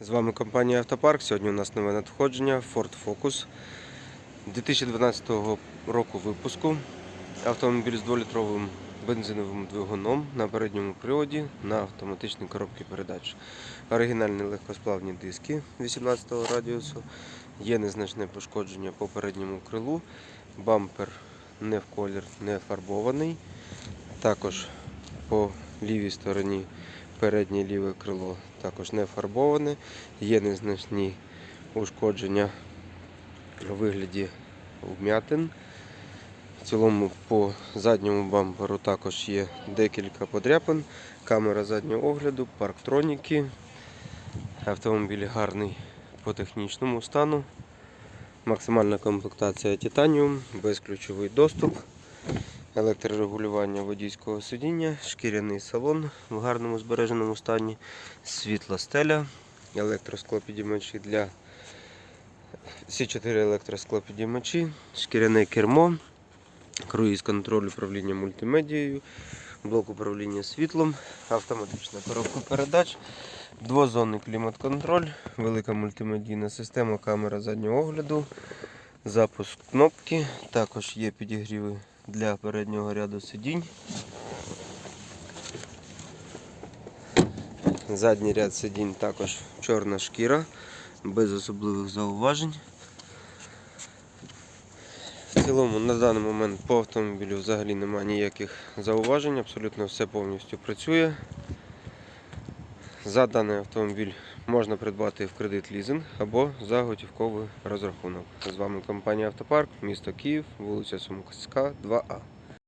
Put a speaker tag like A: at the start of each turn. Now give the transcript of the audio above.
A: З вами компанія Автопарк. Сьогодні у нас нове надходження Ford Focus 2012 року випуску. Автомобіль з 2-літровим бензиновим двигуном на передньому приводі на автоматичній коробці передач. Оригінальні легкосплавні диски 18 радіусу. Є незначне пошкодження по передньому крилу. Бампер не в колір, не фарбований. Також по лівій стороні переднє ліве крило також не фарбоване. Є незначні ушкодження у вигляді вм'ятин. В цілому по задньому бамперу також є декілька подряпин, камера заднього огляду, парктроніки. Автомобіль гарний по технічному стану. Максимальна комплектація титаніум, безключовий доступ, електрорегулювання водійського сидіння, шкіряний салон в гарному збереженому стані, світла стеля, електросклопідіймачі для всі чотири електросклопідіймачі, шкіряне кермо, круїз контроль управління мультимедією, блок управління світлом, автоматична коробка передач, двозонний клімат-контроль, велика мультимедійна система, камера заднього огляду, запуск кнопки, також є підігріви для переднього ряду сидінь. Задній ряд сидінь також чорна шкіра, без особливих зауважень. В цілому на даний момент по автомобілю взагалі немає ніяких зауважень, абсолютно все повністю працює. За даний автомобіль можна придбати в кредит лізинг або за готівковий розрахунок. З вами компанія Автопарк, місто Київ, вулиця Сумська, 2А.